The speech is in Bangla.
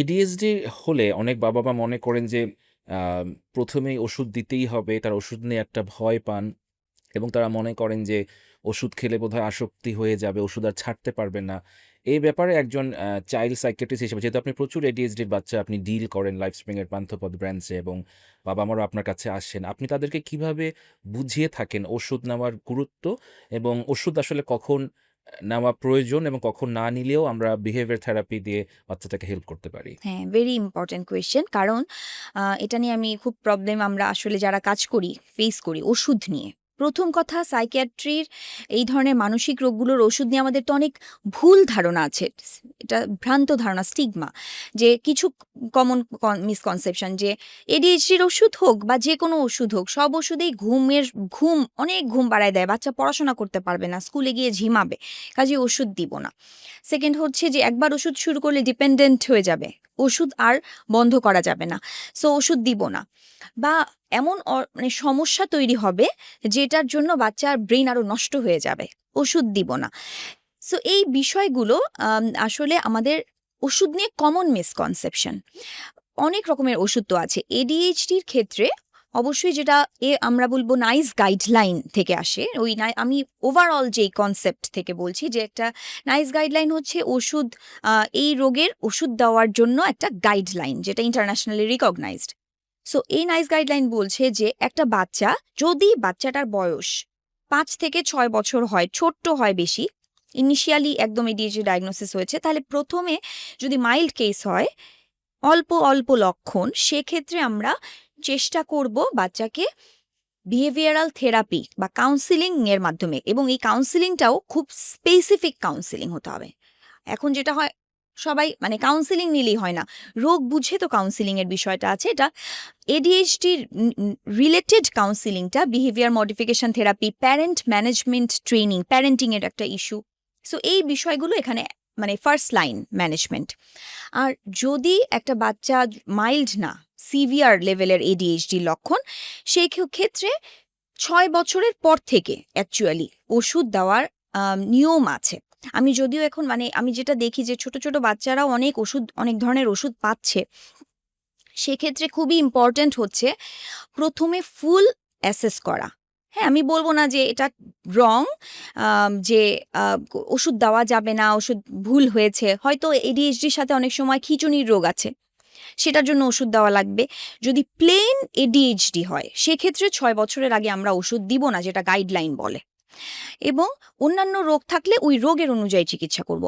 এডিএসডি হলে অনেক বাবা-মা মনে করেন যে প্রথমেই ওষুধ দিতেই হবে। তার ওষুধ নিয়ে একটা ভয় পান এবং তারা মনে করেন যে ওষুধ খেলে বোধহয় আসক্তি হয়ে যাবে, ওষুধ আর ছাড়তে পারবেন না। এই ব্যাপারে একজন চাইল্ড সাইকিয়াট্রিস্ট হিসেবে যেহেতু আপনি প্রচুর এডিএসডির বাচ্চা আপনি ডিল করেন লাইফস্প্রিং এর পান্থপথ ব্রাঞ্চে এবং বাবা-মারাও আপনার কাছে আসেন। আপনি তাদেরকে কীভাবে বুঝিয়ে থাকেন ওষুধ নেওয়ার গুরুত্ব এবং ওষুধ আসলে কখন নেওয়া প্রয়োজন এবং কখন না নিলেও আমরা বিহেভিয়ার থেরাপি দিয়ে বাচ্চাটাকে হেল্প করতে পারি? হ্যাঁ, ভেরি ইম্পর্টেন্ট কোয়েশ্চেন। কারণ এটা নিয়ে আমি খুব প্রবলেম আমরা আসলে যারা কাজ করি, ফেস করি ওষুধ নিয়ে। ১ম কথা সাইকিয়াট্রির এই ধরনের মানসিক রোগগুলোর ওষুধ নিয়ে আমাদের তো অনেক ভুল ধারণা আছে। এটা ভ্রান্ত ধারণা, স্টিগমা যে কিছু কমন কন মিসকনসেপশন যে এডিএইচডির ওষুধ হোক বা যে কোনো ওষুধ হোক, সব ওষুধেই ঘুমের ঘুম অনেক ঘুম বাড়ায় দেয়। বাচ্চা পড়াশোনা করতে পারবে না, স্কুলে গিয়ে ঝিমাবে। কাজে ওষুধ দিব না। সেকেন্ড হচ্ছে যে একবার ওষুধ শুরু করলে ডিপেন্ডেন্ট হয়ে যাবে। ওষুধ আর বন্ধ করা যাবে না। সো ওষুধ দিব না। বা এমন মানে সমস্যা তৈরি হবে যেটার জন্য বাচ্চার ব্রেন আরও নষ্ট হয়ে যাবে। ওষুধ দিব না। সো এই বিষয়গুলো আসলে আমাদের ওষুধ নিয়ে কমন মিসকনসেপশন। অনেক রকমের ওষুধ তো আছে। এডিএইচডির ক্ষেত্রে অবশ্যই যেটা এ আমরা বলব নাইস গাইডলাইন থেকে আসে। ওই আমি ওভারঅল যেই কনসেপ্ট থেকে বলছি যে একটা নাইস গাইডলাইন হচ্ছে ওষুধ এই রোগের ওষুধ দেওয়ার জন্য একটা গাইডলাইন যেটা ইন্টারন্যাশনালি রিকগনাইজড। সো এই নাইস গাইডলাইন বলছে যে একটা বাচ্চা যদি বাচ্চাটার বয়স পাঁচ থেকে ছয় বছর হয়, ছোট্ট হয় বেশি, ইনিশিয়ালি একদম এডিএইচডি ডায়াগনোসিস হয়েছে তাহলে প্রথমে যদি মাইল্ড কেস হয়, অল্প, অল্প লক্ষণ সেক্ষেত্রে আমরা চেষ্টা করব বাচ্চাকে বিহেভিয়ারাল থেরাপি বা কাউন্সেলিং এর মাধ্যমে এবং এই কাউন্সিলিংটাও খুব স্পেসিফিক কাউন্সিলিং হতে হবে। এখন যেটা হয় সবাই মানে কাউন্সিলিং নিলেই হয় না। রোগ বুঝে তো কাউন্সিলিংয়ের বিষয়টা আছে। এটা এডিএইচডির related কাউন্সিলিংটা behaviour modification therapy, parent management training, প্যারেন্টিংয়ের একটা ইস্যু। সো এই বিষয়গুলো এখানে মানে ফার্স্ট লাইন ম্যানেজমেন্ট। আর যদি একটা বাচ্চা মাইল্ড না, সিভিয়ার লেভেলের এডিএইচডি লক্ষণ সেই ক্ষেত্রে ছয় বছরের পর থেকে অ্যাকচুয়ালি ওষুধ দেওয়ার নিয়ম আছে। আমি যদিও এখন মানে আমি যেটা দেখি যে ছোট, ছোট বাচ্চারাও অনেক ওষুধ অনেক ধরনের ওষুধ পাচ্ছে। সেক্ষেত্রে খুবই ইম্পর্ট্যান্ট হচ্ছে প্রথমে ফুল অ্যাসেস করা। হ্যাঁ, আমি বলব না যে এটা রং যে ওষুধ দেওয়া যাবে না, ওষুধ ভুল হয়েছে। হয়তো এডিএইচডির সাথে অনেক সময় খিচুনির রোগ আছে। সেটার জন্য ওষুধ দেওয়া লাগবে। যদি প্লেন এডিএইচডি হয় সেক্ষেত্রে ছয় বছরের আগে আমরা ওষুধ দিব না যেটা গাইডলাইন বলে। এবং অন্যান্য রোগ থাকলে ওই রোগের অনুযায়ী চিকিৎসা করব।